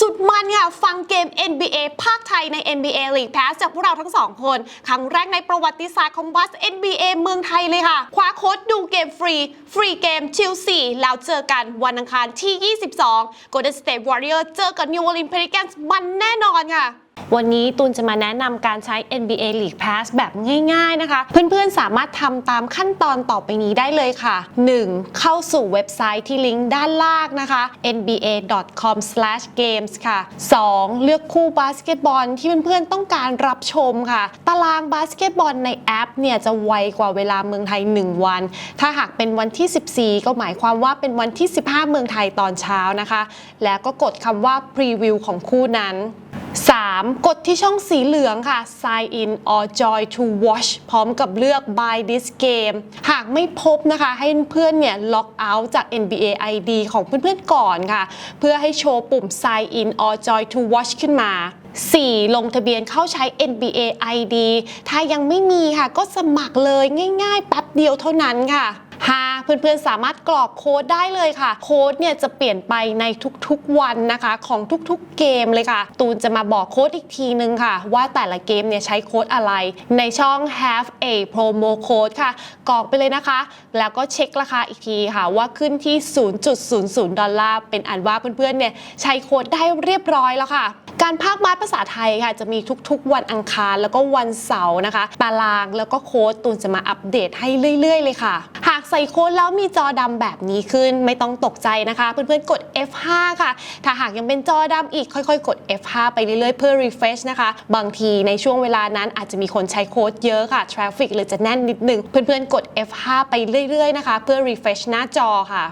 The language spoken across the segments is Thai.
สุดมันค่ะ ฟังเกม NBA ภาคไทยใน NBA League Pass จากพวกเราทั้งสองคน ครั้งแรกในประวัติศาสตร์ของบัส NBA เมืองไทยเลยค่ะ คว้าโค้ดดูเกมฟรี ฟรีเกมชิล4แล้วเจอกันวันอังคารที่ 22 Golden State Warrior เจอกับ New Orleans Pelicans มันแน่นอนค่ะ วันนี้ตูนจะมาแนะนำการใช้ NBA League Pass แบบง่ายๆนะคะ เพื่อนๆ สามารถทำตามขั้นตอนต่อไปนี้ได้เลยค่ะ 1. เข้าสู่เว็บไซต์ที่ลิงก์ด้านล่างนะคะ nba.com/games ค่ะ 2. เลือกคู่บาสเกตบอลที่เพื่อนๆ ต้องการรับชมค่ะ ตารางบาสเกตบอลในแอปเนี่ยจะไวกว่าเวลาเมืองไทย 1 วัน ถ้าหากเป็นวันที่ 14 ก็หมายความว่าเป็นวันที่ 15 เมืองไทยตอนเช้านะคะ แล้วก็กดคำว่า preview ของคู่นั้น 3. กดที่ช่องสีเหลืองค่ะ sign in or join to watch พร้อมกับเลือก buy this game หากไม่พบนะคะ ให้เพื่อนเนี่ย log out จาก NBA ID ของเพื่อนๆก่อนค่ะ เพื่อให้โชว์ปุ่ม sign in or join to watch ขึ้นมา 4. ลงทะเบียนเข้าใช้ NBA ID ถ้ายังไม่มีค่ะ ก็สมัครเลยง่ายๆแป๊บเดียวเท่านั้นค่ะ 5. เพื่อนๆ สามารถกรอกโค้ดได้เลยค่ะ โค้ดเนี่ยจะเปลี่ยนไปในทุกๆวันนะคะ ของทุกๆเกมเลยค่ะ ตูนจะมาบอกโค้ดอีกทีนึงค่ะ ว่าแต่ละเกมเนี่ยใช้โค้ดอะไร ในช่อง have a promo code ค่ะ กรอกไปเลยนะคะ แล้วก็เช็คราคาอีกทีค่ะ ว่าขึ้นที่ 0.00 ดอลลาร์ เป็นอันว่าเพื่อนๆ เนี่ยใช้โค้ดได้เรียบร้อยแล้วค่ะ การภาคมาภาษาไทยค่ะจะมีทุกๆ วันอังคารแล้วก็วันเสาร์นะคะ ตารางแล้วก็โค้ดตูนจะมาอัปเดตให้เรื่อย ๆ เลยค่ะ หากใส่โค้ดแล้วมีจอดำแบบนี้ขึ้นไม่ต้องตกใจนะคะ เพื่อนๆ กด F5 ค่ะ ถ้าหากยังเป็นจอดำอีกค่อยๆ กด F5 ไปเรื่อยๆ เพื่อ refresh นะคะ บางทีในช่วงเวลานั้นอาจจะมีคนใช้โค้ดเยอะค่ะ traffic เลยจะแน่นนิดนึง เพื่อนๆ กด F5 ไปเรื่อยๆ นะคะ เพื่อ refresh หน้าจอค่ะ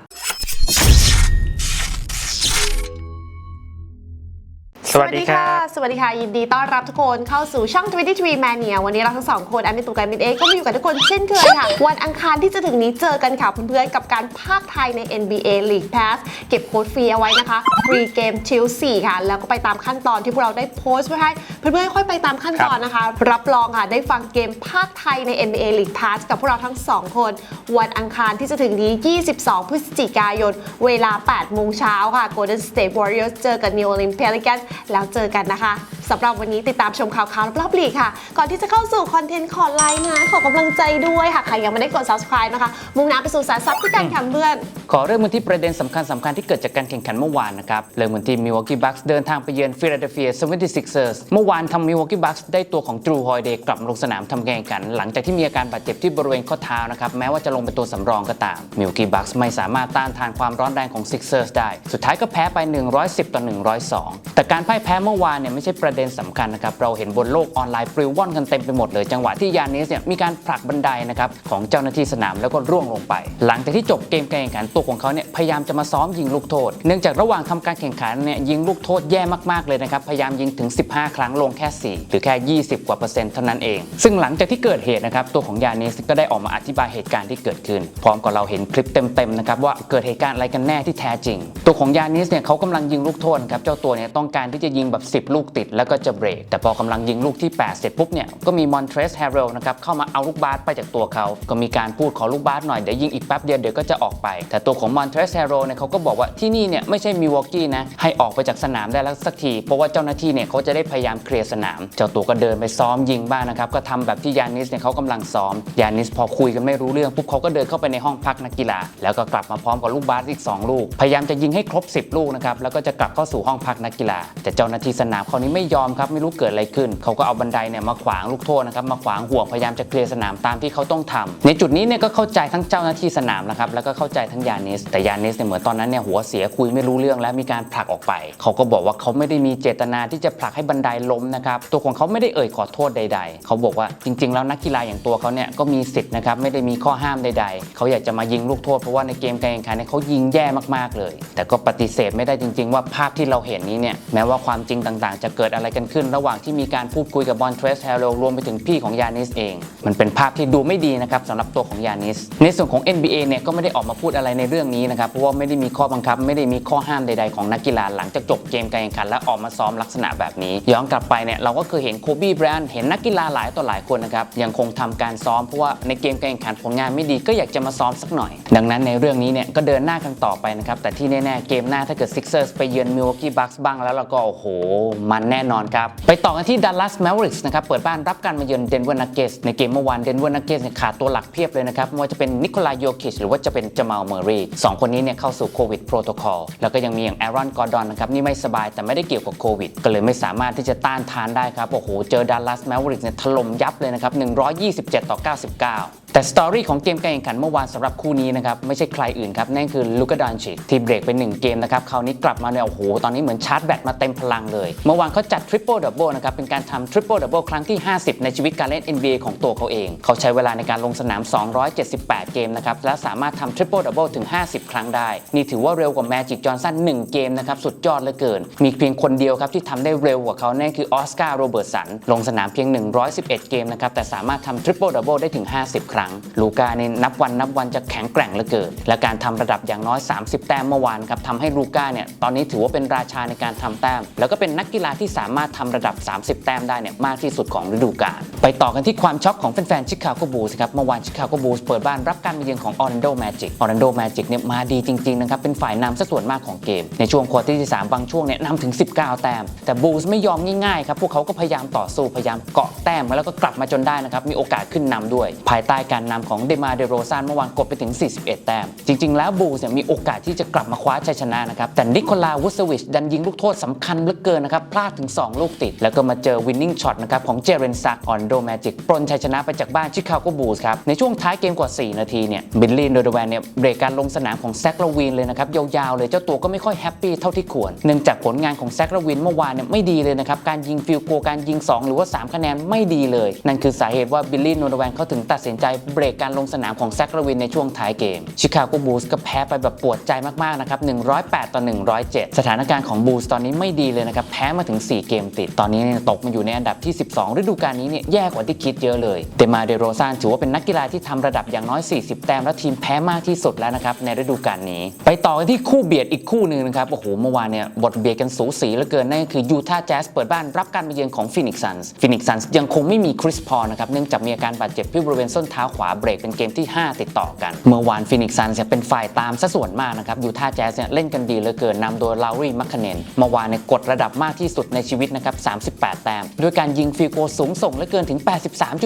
สวัสดีครับ สวัสดีค่ะ ยินดีต้อนรับทุกคนเข้าสู่ช่อง 23 Mania วันนี้เราทั้งสองคนแอมเป็นตุกไกมิดเอก็มาอยู่กับทุกคนเช่นเคยค่ะ วันอังคารที่จะถึงนี้เจอกันค่ะเพื่อนๆกับการภาคไทยใน NBA League Pass เก็บโค้ดฟรีเอาไว้นะคะฟรีเกมชิล4ค่ะ แล้วก็ไปตามขั้นตอนที่พวกเราได้โพสต์ไว้ให้เพื่อนๆค่อยไปตามขั้นตอนนะคะ รับรองค่ะได้ฟังเกมภาคไทยใน NBA League Pass กับพวกเราทั้งสองคน วันอังคารที่จะถึงนี้ 22 พฤศจิกายน เวลา8โมงเช้าค่ะ Golden State Warriors เจอกับ New Orleans Pelicans แล้วเจอกันนะคะ สำหรับวันนี้ติดตามชมข่าวๆรอบๆลีกค่ะ ก่อนที่จะเข้าสู่คอนเทนต์ขอไลค์นะขอกำลังใจด้วยค่ะ ใครยังไม่ได้กด subscribe นะคะ มุ่งหน้าไปสู่สารซับที่การแข่งเพื่อน ขอเริ่มกันที่ประเด็นสำคัญสำคัญที่เกิดจากการแข่งขันเมื่อวานนะครับเริ่มกันที่ Milwaukee Bucks เดินทางไปเยือน Philadelphia 76ers เมื่อวานทำ Milwaukee Bucks ได้ตัวของ Drew Holiday กลับมาลงสนามทำแข่งขัน หลังจากที่มีอาการบาดเจ็บที่บริเวณข้อเท้านะครับแม้ว่าจะลงเป็นตัวสำรองก็ตาม Milwaukee Bucks ไม่สามารถต้านทานความร้อนแรงของ Sixers ได้ สุดท้ายก็แพ้ไป 110ต่อ102 แต่การพ่ายแพ้เมื่อวานเนี่ยไม่ใช่ประเด็นสำคัญนะครับเราเห็นบนโลกออนไลน์ปลิวว่อนกันเต็มไปหมดเลยจังหวะที่ยานิสเนี่ยมีการผลักบันไดนะครับของเจ้าหน้าที่สนามแล้วก็ร่วงลงไป หลังจากที่จบเกมการแข่งขันตัวของเขาเนี่ยพยายามจะมาซ้อมยิงลูกโทษ เนื่องจากระหว่างทำการแข่งขันเนี่ยยิงลูกโทษแย่มากๆเลยนะครับพยายามยิงถึง 15 ครั้งลงแค่ 4 หรือแค่ 20 กว่าเปอร์เซ็นต์เท่านั้นเอง ซึ่งหลังจากที่เกิดเหตุนะครับตัวของยานิสก็ได้ออกมาอธิบายเหตุการณ์ที่เกิดขึ้น พร้อมกับเราเห็นคลิปเต็มๆนะครับว่าเกิดเหตุการณ์อะไรกันแน่ที่แท้จริง ตัวของยานิสเนี่ยเขากำลังยิงลูกโทษครับเจ้าตัวเนี่ยต้องการที่จะยิงแบบ 10 ลูกติดแแล้วก็จะเบรก แต่พอกำลังยิงลูกที่ 8 เสร็จปุ๊บเนี่ยก็มีมอนเทรสแฮร์เรลนะครับเข้ามาเอาลูกบาสไปจากตัวเขาก็มีการพูดขอลูกบาสหน่อยเดี๋ยวยิงอีกแป๊บเดียวเดี๋ยวก็จะออกไป แต่ตัวของมอนเทรสแฮร์เรลเนี่ยเขาก็บอกว่าที่นี่เนี่ยไม่ใช่มิวอกกี้นะให้ออกไปจากสนามได้แล้วสักที เพราะว่าเจ้าหน้าที่เนี่ยเขาจะได้พยายามเคลียร์สนาม เจ้าตัวก็เดินไปซ้อมยิงบ้างนะครับก็ทำแบบที่ยานิสเนี่ยเขากำลังซ้อมยานิสพอคุยกันไม่รู้เรื่องปุ๊บเขาก็เดินเข้าไปในห้องพักนักกีฬา แล้วก็กลับมาพร้อมกับลูกบาสอีก 2 ลูก พยายามจะยิงให้ครบ 10 ลูกนะครับแล้วก็จะกลับเข้าสู่ห้องพักนักกีฬา แต่เจ้าหน้าที่สนามคราวนี้ไม่ยอมครับไม่รู้เกิดอะไรขึ้น เขาก็เอาบันไดเนี่ยมาขวางลูกโทษนะครับมาขวางห่วงพยายามจะเคลียร์สนามตามที่เขาต้องทำในจุดนี้เนี่ยก็เข้าใจทั้งเจ้าหน้าที่สนามนะครับแล้วก็เข้าใจทั้งยานิส แต่ยานิสเนี่ยเหมือนตอนนั้นเนี่ยหัวเสียคุยไม่รู้เรื่องและมีการผลักออกไป เขาก็บอกว่าเขาไม่ได้มีเจตนาที่จะผลักให้บันไดล้มนะครับตัวของเขาไม่ได้เอ่ยขอโทษใด ๆ เขาบอกว่าจริง ๆ แล้วนักกีฬาอย่างตัวเขาเนี่ยก็มีสิทธิ์นะครับไม่ได้มีข้อห้ามใด ๆ เขาอยากจะมายิงลูกโทษเพราะว่าในเกมการแข่งขันเนี่ยเขายิงแย่มากๆเลย แต่ก็ปฏิเสธไม่ได้จริง ๆ ว่าภาพที่เราเห็นนี้เนี่ยแม้ว่าความจริงต่างๆ จะเกิดอะไรอะไรกันขึ้น ระหว่างที่มีการพูดคุยกับบอลเทรสแฮร์โรรวมไปถึงพี่ของยานิสเอง มันเป็นภาพที่ดูไม่ดีนะครับสำหรับตัวของยานิส ในส่วนของ NBA เนี่ยก็ไม่ได้ออกมาพูดอะไรในเรื่องนี้นะครับเพราะว่าไม่ได้มีข้อบังคับ ไม่ได้มีข้อห้ามใดๆของนักกีฬาหลังจากจบเกมการแข่งขันและออกมาซ้อมลักษณะแบบนี้ ย้อนกลับไปเนี่ยเราก็เคยเห็นโคบีแบรนด์เห็นนักกีฬาหลายต่อหลายคนนะครับยังคงทำการซ้อมเพราะว่าในเกมการแข่งขันผลงานไม่ดีก็อยากจะมาซ้อมสักหน่อย ดังนั้นในเรื่องนี้เนี่ยก็เดินหน้ากันต่อไปนะครับแต่ที่แน่ๆเกมหน้าถ้าเกิด Sixers ไปเยือน Milwaukee Bucks บ้างแล้วเราก็โอ้โหมันแน่นอนครับ ไปต่อกันที่ Dallas Mavericks นะครับ เปิดบ้านรับการมาเยือน Denver Nuggets ในเกมเมื่อวาน Denver Nuggets เนี่ยขาดตัวหลักเพียบเลยนะครับไม่ว่าจะเป็นนิโคลาโยคิชหรือว่าจะเป็นจามาลเมอรีสองคนนี้เนี่ยเข้าสู่โควิดโปรโตคอลแล้วก็ยังมีอย่างแอรอนกอร์ดอนนะครับนี่ไม่สบายแต่ไม่ได้เกี่ยวกับโควิด ก็เลยไม่สามารถที่จะต้านทานได้ครับโอ้โหเจอ Dallas Mavericks เนี่ยถล่มยับเลยนะครับ127 ต่อ 99 แต่สตอรี่ของเกมการแข่งขันเมื่อวานสำหรับคู่นี้นะครับ ไม่ใช่ใครอื่นครับ นั่นคือลูกาดอนชิกที่เบรกไป1เกมนะครับ คราวนี้กลับมาเนี่ยโอ้โห ตอนนี้เหมือนชาร์จแบตมาเต็มพลังเลย เมื่อวานเขาจัดทริปเปิลดับเบิลนะครับ เป็นการทำทริปเปิลดับเบิลครั้งที่ 50 ในชีวิตการเล่น NBA ของตัวเขาเอง เขาใช้เวลาในการลงสนาม 278 เกมนะครับ และสามารถทำทริปเปิลดับเบิลถึง 50 ครั้งได้ นี่ถือว่าเร็วกว่าแมจิกจอห์นสัน1เกมนะครับสุดยอดเหลือเกิน มีเพียงคนเดียวครับที่ทำได้เร็วกว่าเขานั่นคือออสการ์โรเบิร์ตสันลงสนามเพียง 111 เกมนะครับแต่สามารถทำทริปเปิลดับเบิลได้ถึง 50 ครั้งลูกานี่นับวันนับวันจะแข็งแกร่งเหลือเกิน และการทำระดับอย่างน้อย 30 แต้มเมื่อวานครับทำให้ลูก้าเนี่ยตอนนี้ถือว่าเป็นราชาในการทำแต้ม แล้วก็เป็นนักกีฬาที่สามารถทำระดับ 30 แต้มได้เนี่ยมากที่สุดของฤดูกาลไปต่อกันที่ความช็อกของแฟนๆชิคาโกบูลส์ครับเมื่อวานชิคาโกบูลส์เปิดบ้านรับการมาเยือนของออร์แลนโดแมจิกออร์แลนโดแมจิกเนี่ยมาดีจริงๆนะครับเป็นฝ่ายนำซะส่วนมากของเกม ในช่วงควอเตอร์ที่ 3 บางช่วงเนี่ยนำถึง 19 แต้ม แต่บูลส์ไม่ยอมง่ายๆครับพวกเขาก็พยายามต่อสู้พยายามเกาะแต้มแล้วก็กลับมาจนได้นะครับมีโอกาสขึ้นนำด้วย ภายใต้การนำของเดมาเดโรซานเมื่อวานกดไปถึง 41 แต้ม จริง ๆ แล้วบูส์เนี่ยมีโอกาสที่จะกลับมาคว้าชัยชนะนะครับ แต่นิโคลาวุสวิชดันยิงลูกโทษสำคัญเหลือเกินนะครับ พลาดถึง 2 ลูกติด แล้วก็มาเจอวินนิ่งช็อตนะครับของเจเรนซักออนโดแมจิกปล้นชัยชนะไปจากบ้านชิคาโกบูส์ครับ ในช่วงท้ายเกมกว่า 4 นาทีเนี่ยบิลลี่โดเดแวนเนี่ยเบรกการลงสนามของแซคลาวินเลยนะครับยาวๆเลยเจ้าตัวก็ไม่ค่อยแฮปปี้เท่าที่ควรเนื่องจากผลงานของแซคลาวินเมื่อวานเนี่ยไม่ดีเลยนะครับการยิงฟิลโกการยิง 2 หรือว่า 3 คะแนนไม่ดีเลย นั่นคือสาเหตุว่าบิลลี่โดเดแวนเขาถึงตัดสินใจเบรกการลงสนามของแซคลาวินในช่วงท้ายเกม ชิคาโกบูลส์ก็แพ้ไปแบบปวดใจมากๆนะครับ 108 ต่อ 107 สถานการณ์ของบูลส์ตอนนี้ไม่ดีเลยนะครับ แพ้มาถึง 4 เกมติด ตอนนี้ตกมาอยู่ในอันดับที่ 12 ฤดูกาลนี้เนี่ยแย่กว่าที่คิดเยอะเลย เดมาเดโรซานถือว่าเป็นนักกีฬาที่ทำระดับอย่างน้อย 40 แต้มและทีมแพ้มากที่สุดแล้วนะครับในฤดูกาลนี้ ไปต่อกันที่คู่เบียดอีกคู่หนึ่งนะครับโอ้โหเมื่อวานเนี่ยบทเบียดกันสูสีเหลือเกินนั่นก็คือยูทาห์แจ๊สเปิดบ้านรับการมาเยือนของฟินิกซ์ซันส์ฟินิกซ์ซันส์ยังคงไม่มีคริสพอลนะครับเนื่องจากมีอาการบาดเจ็บที่บริเวณส้นเท้าขวาเบรกเป็นเกมที่ 5 ติดต่อกัน เมื่อวานฟินิกซันเนี่ยเป็นฝ่ายตามซะส่วนมากนะครับยูทาห์แจ๊สเนี่ยเล่นกันดีเหลือเกินนำโดยลาวรีมัคคเนนเมื่อวานเนี่ยกดระดับมากที่สุดในชีวิตนะครับ 38 แต้มด้วยการยิงฟิลโกสูงส่งเหลือเกินถึง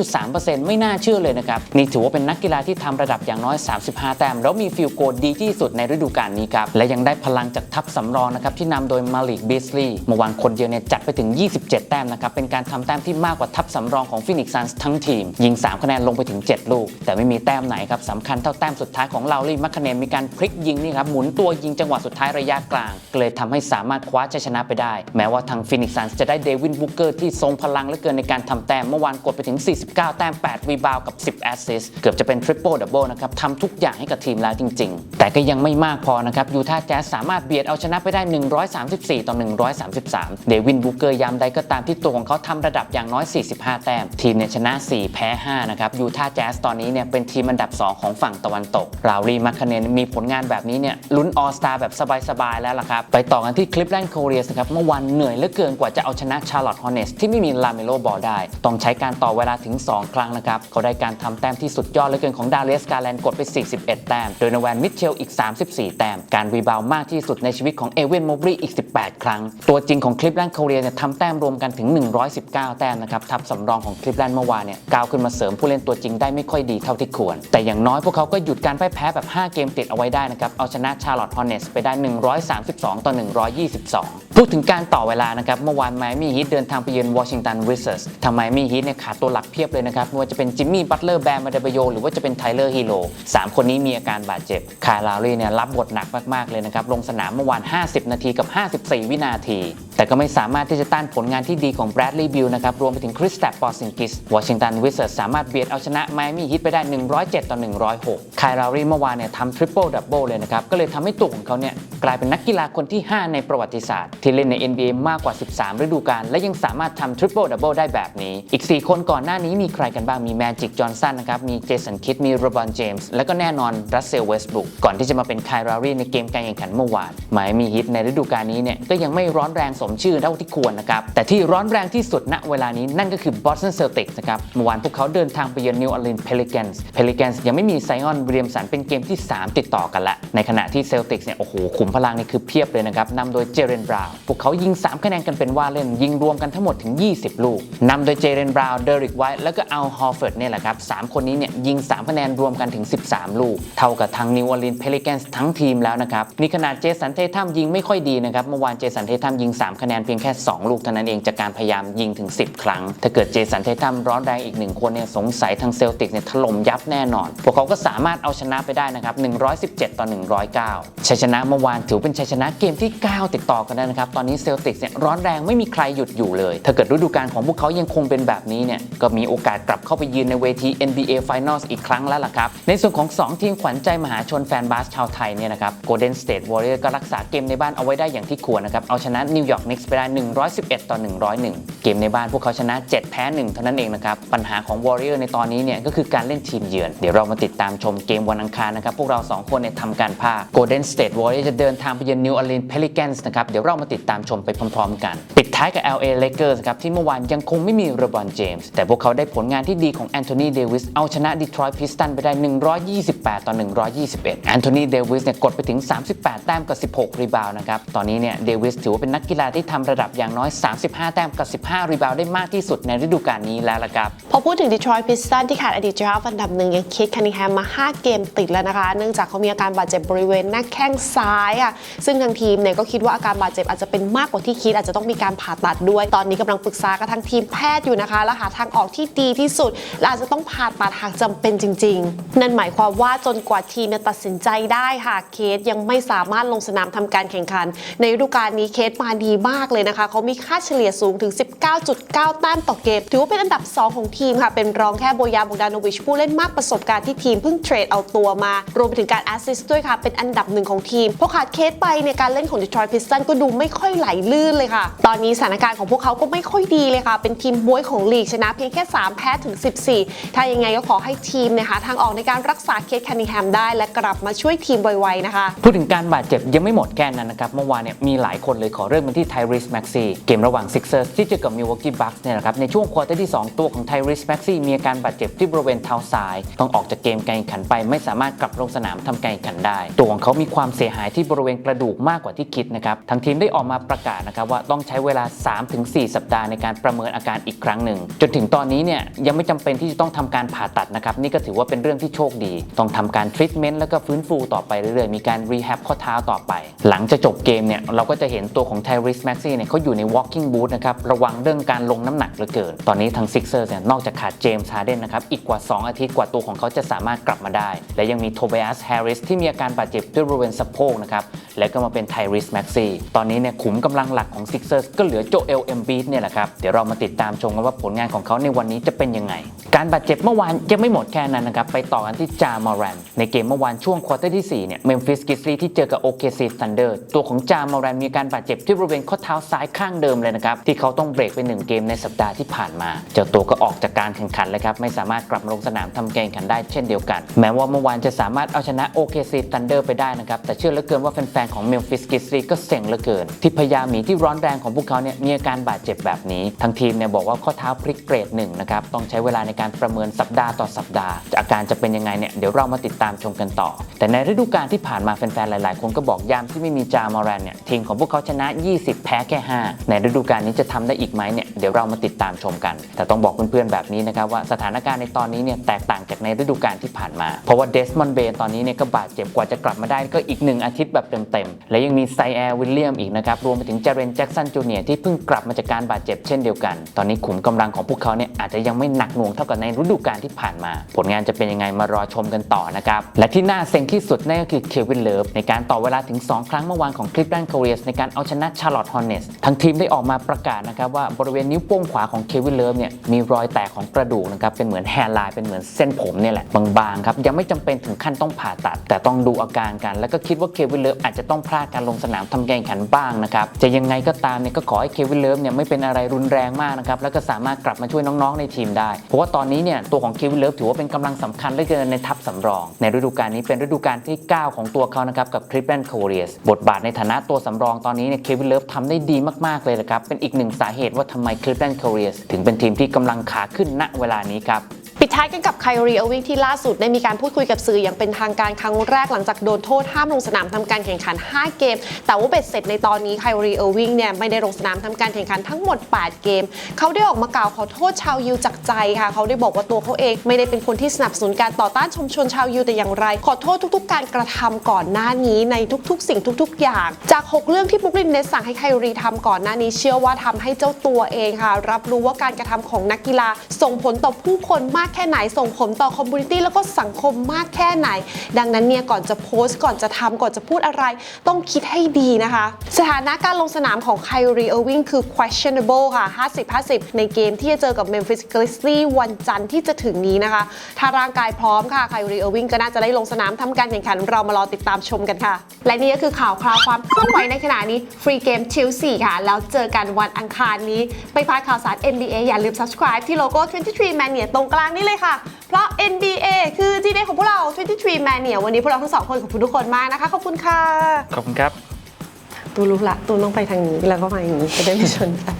83.3%ไม่น่าเชื่อเลยนะครับนี่ถือว่าเป็นนักกีฬาที่ทำระดับอย่างน้อย 35 แต้มแล้วมีฟิลโกดีที่สุดในฤดูกาลนี้ครับและยังได้พลังจากทัพสำรองนะครับที่นำโดยมาลิกบิสลีย์เมื่อวานคนเดียวเนี่ยจัดไปถึง 27 แต้มนะครับเป็นการทำแต้มที่มากกว่าทัพสำรองของฟินิกซ์ซันส์ทั้งทีมยิง 3 คะแนนลงไปถึง 7 ลูกแต่ไม่มีแต้มไหนครับสำคัญเท่าแต้มสุดท้ายของลาวลี่มัคคเนนมีการพลิกยิงนี่ครับหมุนตัวยิงจังหวะสุดท้ายระยะกลางก็เลยทำให้สามารถคว้าชัยชนะไปได้ แม้ว่าทางฟินิกซ์ซันจะได้เดวินบุกเกอร์ที่ทรงพลังเหลือเกินในการทำแต้มเมื่อวานกดไปถึง 49 แต้ม 8 รีบาวกับ 10 แอสซิสเกือบจะเป็นทริปเปิลดับเบิลนะครับทำทุกอย่างให้กับทีมแล้วจริง ๆ แต่ก็ยังไม่มากพอนะครับยูทาห์แจ๊สสามารถเบียดเอาชนะไปได้ 134 ต่อ 133 เดวินบุกเกอร์ยามใดก็ตามที่ตัวของเขาทำระดับอย่างน้อย 45 แต้ม ทีมเนี่ยชนะ 4 แพ้ 5 นะครับยูทาห์แจ๊สตอนนี้เนี่ยเป็นทีมอันดับ 2 ของฝั่งตะวันตกราวรีมัคคเนนมีผลงานแบบนี้เนี่ยลุ้นออสตาแบบสบายๆแล้วล่ะครับ ไปต่อกันที่คลิปแลนด์โคเรียสครับเมื่อวันเหนื่อยเหลือเกินกว่าจะเอาชนะชาร์ลอตฮอเนสที่ไม่มีลาเมโลบอลได้ ต้องใช้การต่อเวลาถึง 2 ครั้งนะครับเขาได้การทำแต้มที่สุดยอดเหลือเกินของดาเลสกาแลนกดไป 41 แต้ม โดยนแวนมิเชลอีก 34 แต้ม การรีบาวมากที่สุดในชีวิตของเอเวนโมบรีอีก 18 ครั้ง ตัวจริงของคลิปแลนด์โคเรียเนี่ยทำแต้มรวมกันถึง 119 แต้มนะครับทับสำรองของคลิปแลนด์เมื่อวานเนี่ยก้าวขึ้นมาเสริมผู้เล่นตัวจริงได้ไม่ค่อยดีเท่าที่ควร แต่อย่างน้อยพวกเขาก็หยุดการพ่ายแพ้แบบ 5 เกมติดเอาไว้ได้นะครับ เอาชนะชาร์ลอตฮอนเนสไปได้ 132 ต่อ 122 พูดถึงการต่อเวลานะครับ เมื่อวานไมอามี่ฮีทเดินทางไปเยือนวอชิงตันวิสเซอร์สทำไมมี่ฮีทเนี่ยขาดตัวหลักเพียบเลยนะครับไม่ว่าจะเป็นจิมมี่บัตเลอร์แบมมาเดเบโยหรือว่าจะเป็นไทเลอร์ฮีโร่สามคนนี้มีอาการบาดเจ็บคายลาวรีเนี่ยรับบทหนักมากๆเลยนะครับลงสนามเมื่อวาน 50 นาทีกับ 54 วินาทีแต่ก็ไม่สามารถที่จะต้านผลงานที่ดีของแบรดลีย์บิลนะครับ รวมไปถึงคริสตัปปอร์ซิงกิสวอชิงตันวิสเซอร์สามารถเบียดเอาชนะไมอามี่ฮิตไปได้ 107 ต่อ 106 คายรารีเมื่อวานเนี่ยทำทริปเปิลดับเบิลเลยนะครับ ก็เลยทำให้ตัวของเขาเนี่ยกลายเป็นนักกีฬาคนที่ 5 ในประวัติศาสตร์ ที่เล่นใน NBA มากกว่า 13 ฤดูกาลและยังสามารถทำทริปเปิลดับเบิลได้แบบนี้ อีก 4 คนก่อนหน้านี้มีใครกันบ้างมีแมจิกจอห์นสันนะครับมีเจสันคิดมีโรบอนเจมส์แล้วก็แน่นอนรัสเซลเวสต์บรุกก่อนที่จะมาเป็นคายรารีในเกมการแข่งขันเมื่อวานไมอามี่ฮิตในฤดูกาลนี้เนี่ยก็ยังไม่ร้อนแรงสมชื่อเท่าที่ควรนะครับ แต่ที่ร้อนแรงที่สุดณเวลานี้นั่นก็คือ Boston Celtics นะครับ เมื่อวานพวกเขาเดินทางไปเยือน New Orleans Pelicans Pelicans ยังไม่มีไซออนเลียมสันเป็นเกมที่ 3 ติดต่อกันละ ในขณะที่ Celtics เนี่ยโอ้โหขุมพลังนี่คือเพียบเลยนะครับนำโดยเจเรนบราวพวกเขายิง 3 คะแนนกันเป็นว่าเล่น ยิงรวมกันทั้งหมดถึง 20 ลูกนำโดยเจเรนบราวเดริกไวท์แล้วก็อัลฮอร์เฟิร์ดเนี่ยแหละครับสามคนนี้เนี่ยยิง 3 คะแนนรวมกันถึง 13 ลูก เท่ากับทาง New Orleans Pelicans ทั้งทีมแล้วนะครับนี่ขนาดเจสันเททัมยิงไม่ค่อยดีนะครับเมื่อวานเจสันเททัมยิง3คะแนนเพียงแค่ 2 ลูกเท่านั้นเองจากการพยายามยิงถึง 10 ครั้ง ถ้าเกิดเจสันเททัมร้อนแรงอีกหนึ่งคนเนี่ยสงสัยทางเซลติกเนี่ยถล่มยับแน่นอน พวกเขาก็สามารถเอาชนะไปได้นะครับ 117 ต่อ 109 ชัยชนะเมื่อวานถือเป็นชัยชนะเกมที่ 9 ติดต่อกันนะครับ ตอนนี้เซลติกเนี่ยร้อนแรงไม่มีใครหยุดอยู่เลย ถ้าเกิดฤดูกาลของพวกเขายังคงเป็นแบบนี้เนี่ยก็มีโอกาสกลับเข้าไปยืนในเวที NBA Finals อีกครั้งแล้วล่ะครับ ในส่วนของ 2 ทีมขวัญใจมหาชนแฟนบาสชาวไทยเนี่ยนะครับ Golden State Warrior ก็รักษาเกมในบ้านเอาไว้ได้อย่างที่ควรนะครับ เอาชนะ New York Knicks ไปได้ 111 ต่อ 101 เกมในบ้านพวกเขาชนะ 7 แพ้ 1 เท่านั้นเองนะครับ ปัญหาของ Warrior ในตอนนี้เนี่ยก็คือการเล่นทีมเยือน เดี๋ยวเรามาติดตามชมเกมวันอังคารนะครับ พวกเรา 2 คนเนี่ยทำการพาก Golden State Warrior จะเดินทางไปเยือน New Orleans Pelicans นะครับ เดี๋ยวเรามาติดตามชมไปพร้อมๆ กัน ปิดท้ายกับ LA Lakers ครับที่เมื่อวานยังคงไม่มีเรบอนเจมส์แต่พวกเขาได้ผลงานที่ดีของแอนโทนีเดวิสเอาชนะ Detroit Pistons ไปได้ 128 ต่อ 121แอนโทนีเดวิสเนี่ยกดไปถึง 38 แต้มกับ 16 รีบาวนะครับตอนนี้เนี่ยเดวิสถือว่าเป็นนักกีฬาที่ทำระดับอย่างน้อย 35 แต้มกับ 15 รีบาวด์ได้มากที่สุดในฤดูกาลนี้แล้วล่ะครับ พอพูดถึง Detroit Pistons ที่ขาดอดีตเจ้าอันดับหนึ่งอย่างคิดคันนิแฮมมา 5 เกมติดแล้วนะคะ เนื่องจากเขามีอาการบาดเจ็บบริเวณหน้าแข้งซ้ายอะซึ่งทางทีมเนี่ยก็คิดว่าอาการบาดเจ็บอาจจะเป็นมากกว่าที่คิดอาจจะต้องมีการผ่าตัดด้วย ตอนนี้กำลังปรึกษากับทางทีมแพทย์อยู่นะคะและหาทางออกที่ดีที่สุดและอาจจะต้องผ่าตัดหากจำเป็นจริง ๆ นั่นหมายความว่าจนกว่าทีมจะตัดสินใจได้ค่ะเคสยังไม่สามารถลงสนามทำการแข่งขัน ในฤดูกาลนี้เคสมาดีมากเลยนะคะ เขามีค่าเฉลี่ยสูงถึง 19.9 แต้มต่อเกม ถือว่าเป็นอันดับ 2 ของทีมค่ะ เป็นรองแค่โบยาบงดานวิช ผู้เล่นมากประสบการณ์ที่ทีมเพิ่งเทรดเอาตัวมา รวมไปถึงการแอสซิสต์ด้วยค่ะ เป็นอันดับหนึ่งของทีม พอขาดเคสไปในยการเล่นของ Detroit Pistons ก็ดูไม่ค่อยไหลลื่นเลยค่ะ ตอนนี้สถานการณ์ของพวกเขาก็ไม่ค่อยดีเลยค่ะ เป็นทีมบวยของลีกชนะเพียงแค่ 3 แพ้ถึง 14 ถ้ายังไงก็ขอให้ทีมเนยหาทางออกในการรักษาเคสแคนนิแฮมได้และกลับมาช่วยทีมไวๆนะคะ พูดถึงการบาดเจ็บยังไม่หมดแค่นั้นนะครับ เมื่อวานเนี่ยมีหลายคนเลยขอเริ่มกันที่ริสแม็กซี่เกมระหว่าง Sixers ที่เจอกับ Milwaukee Bucks เนี่ยนะครับในช่วงควอเตอร์ที่ 2 ตัวของไทริสแม็กซี่มีอาการบาดเจ็บที่บริเวณเท้าซ้าย ต้องออกจากเกมการแข่งขันไป ไม่สามารถกลับลงสนามทำการแข่งขันได้ ตัวของเขามีความเสียหายที่บริเวณกระดูกมากกว่าที่คิดนะครับทางทีมได้ออกมาประกาศนะครับว่าต้องใช้เวลา 3-4 สัปดาห์ในการประเมินอาการอีกครั้งหนึ่ง จนถึงตอนนี้เนี่ยยังไม่จำเป็นที่จะต้องทำการผ่าตัดนะครับนี่ก็ถือว่าเป็นเรื่องที่โชคดี ต้องทำการทรีทเมนต์แล้วก็ฟื้นฟูต่อไปเรื่อยๆมีการรีแฮบข้อเท้าต่อไป หลังจากจบเกมเนี่ยเราก็จะเห็นตัวของไทริสแม็กซี่เนี่ยเขาอยู่ใน walking boot นะครับระวังเรื่องการลงน้ำหนักเหลือเกิน ตอนนี้ทาง Sixers เนี่ยนอกจากขาดเจมส์ฮาร์เดนนะครับอีกกว่า 2 อาทิตย์กว่าตัวของเขาจะสามารถกลับมาได้ และยังมีโทเบียสแฮร์ริสที่มีอาการบาดเจ็บด้วยบริเวณสะโพกนะครับและก็มาเป็นไทริสแม็กซี่ตอนนี้เนี่ยขุมกำลังหลักของ Sixers ก็เหลือโจเอลเอ็มบีเนี่ยแหละครับเดี๋ยวเรามาติดตามชมกันว่าผลงานของเขาในวันนี้จะเป็นยังไง การบาดเจ็บเมื่อวานยังไม่หมดแค่นั้นนะครับไปต่อกันที่จามอรันในเกมเมื่อวานช่วงควอเตอร์ที่4เนี่ยเมมฟิสกิสลีที่เจอกับโอเคซีซันเดอร์ตัวของจามอรันมีการบาดเจ็บที่บริเวณข้อเท้าซ้ายข้างเดิมเลยนะครับ ที่เขาต้องเบรกไปหนึ่งเกมในสัปดาห์ที่ผ่านมา เจ้าตัวก็ออกจากการแข่งขันเลยครับ ไม่สามารถกลับมาลงสนามทำแข่งขันได้เช่นเดียวกัน แม้ว่าเมื่อวานจะสามารถเอาชนะโอเคซีซันเดอร์ไปได้นะครับ แต่เชื่อเหลือเกินว่าแฟนๆของเมมฟิสกิสลีก็เซ็งเหลือเกิน ที่พยาหมีที่ร้อนแรงของพวกเขาเนี่ยมีอาการบาดเจ็บแบบนี้ทางทีมเนี่ยบอกว่าข้อเท้าพลิกเกรดหนึ่งนะครับต้องใช้เวลาในการประเมินสัปดาห์ต่อสัปดาห์ อาการจะเป็นยังไงเนี่ยเดี๋ยวเรามาติดตามชมกันต่อ แต่ในฤดูกาลที่ผ่านมาแฟนๆหลาย ๆ คนก็บอกยามที่ไม่มีจามอรันเนี่ยทีมของพวกเขาชนะ 20แพ้แค่ 5 ในฤดูกาลนี้จะทำได้อีกไหมเนี่ยเดี๋ยวเรามาติดตามชมกัน แต่ต้องบอกเพื่อนๆแบบนี้นะครับว่าสถานการณ์ในตอนนี้เนี่ยแตกต่างจากในฤดูกาลที่ผ่านมา เพราะว่าเดสมอนเบนตอนนี้เนี่ยก็บาดเจ็บกว่าจะกลับมาได้ก็อีกหนึ่งอาทิตย์แบบเต็มๆและยังมีไซแอร์วิลเลียมอีกนะครับรวมไปถึงเจเรนแจ็กสันจูเนียร์ที่เพิ่งกลับมาจากการบาดเจ็บเช่นเดียวกัน ตอนนี้ขุมกำลังของพวกเขาเนี่ยอาจจะยังไม่หนักหน่วงเท่ากับในฤดูกาลที่ผ่านมา ผลงานจะเป็นยังไงมารอชมกันต่อนะครับและที่น่าเซ็งที่สุดนั่นก็คือเควินเลิฟในการต่อเวลาถึง 2 ครั้งเมื่อวานของคลิปแลนด์คอเรียสในการเอาชนะชาร์ลอตฮอนเนสทั้งทีมได้ออกมาประกาศนะครับว่าบริเวณนิ้วโป้งขวาของเควินเลิฟเนี่ยมีรอยแตกของกระดูกนะครับเป็นเหมือนแฮร์ไลน์เป็นเหมือนเส้นผมเนี่ยแหละบางๆครับยังไม่จำเป็นถึงขั้นต้องผ่าตัด แต่ต้องดูอาการกัน แล้วก็คิดว่าเควินเลิฟอาจจะต้องพลาดการลงสนามทำกาแข่งขันบ้างนะครับจะยังไงก็ตามเนี่ยก็ขอให้เควินเลิฟเนี่ยไม่เป็นอะไรรุนแรงมากนะครับแล้วก็สามารถกลับมาช่วยน้องๆในทีมได้ เพราะว่าตอนนี้เนี่ยตัวของเควินเลิฟถือว่าเป็นกำลังสำคัญเหลือเกินในทัพสำรอง ในฤดูกาลนี้เป็นฤดูกาลที่ 9 ของตัวเขานะครับกับคลิปแลนโคเรียสบทบาทในฐานะตัวสำรองตอนนี้เนี่ยเควินเลิฟททำได้ดีมากๆเลยนะครับ เป็นอีกหนึ่งสาเหตุว่าทำไมคลิปแลนด์โคเรียสถึงเป็นทีมที่กำลังขาขึ้นณเวลานี้ครับ ปิดท้ายกันกับไคลรีเอวิงที่ล่าสุดได้มีการพูดคุยกับสื่ออย่างเป็นทางการครั้งแรกหลังจากโดนโทษห้ามลงสนามทำการแข่งขัน 5 เกม แต่ว่าเบ็ดเสร็จในตอนนี้ไคลรีเอวิงเนี่ยไม่ได้ลงสนามทำการแข่งขันทั้งหมด 8 เกม เขาได้ออกมากล่าวขอโทษชาวยิวจากใจค่ะ เขาได้บอกว่าตัวเขาเองไม่ได้เป็นคนที่สนับสนุนการต่อต้านชุมชนชาวยิวแต่อย่างไร ขอโทษทุก ๆ การกระทำก่อนหน้านี้ในทุก ๆ สิ่งทุก ๆ อย่าง จาก 6 เรื่องที่บุกลินเนสสั่งให้ไคลรีทำก่อนหน้านี้เชื่อว่าทำให้เจ้าตัวเองค่ะ รับรู้ว่าการกระทำของนักกีฬาส่งผลต่อผู้คนมากแค่ไหนส่งผลต่อคอมมูนิตี้แล้วก็สังคมมากแค่ไหน ดังนั้นเนี่ยก่อนจะโพสต์ก่อนจะทำก่อนจะพูดอะไร ต้องคิดให้ดีนะคะ สถานะการลงสนามของไคลรีเออร์วิงคือ questionable ค่ะ 50-50 ในเกมที่จะเจอกับ Memphis Grizzlies วันจันทร์ที่จะถึงนี้นะคะ ถ้าร่างกายพร้อมค่ะไคลรีเออร์วิงก็น่าจะได้ลงสนามทำการแข่งขันเรามารอติดตามชมกันค่ะ และนี่ก็คือข่าวคราวความเคลื่อนไหวในขณะนี้ฟรีเกมชิล4ค่ะ แล้วเจอกันวันอังคารนี้ ไปพลาดข่าวสาร NBA อย่าลืม subscribe ที่โลโก้ 23 Mania ตรงกลางนี่เลยค่ะ เพราะ NBA คือ G Day ของพวกเรา23 Mania วันนี้พวกเราทั้งสองคนขอบคุณทุกคนมากนะคะ ขอบคุณค่ะ ขอบคุณครับ ตูรู้ละ ตูต้องไปทางนี้แล้วก็มาอย่างนี้จะได้ไม่ชนกัน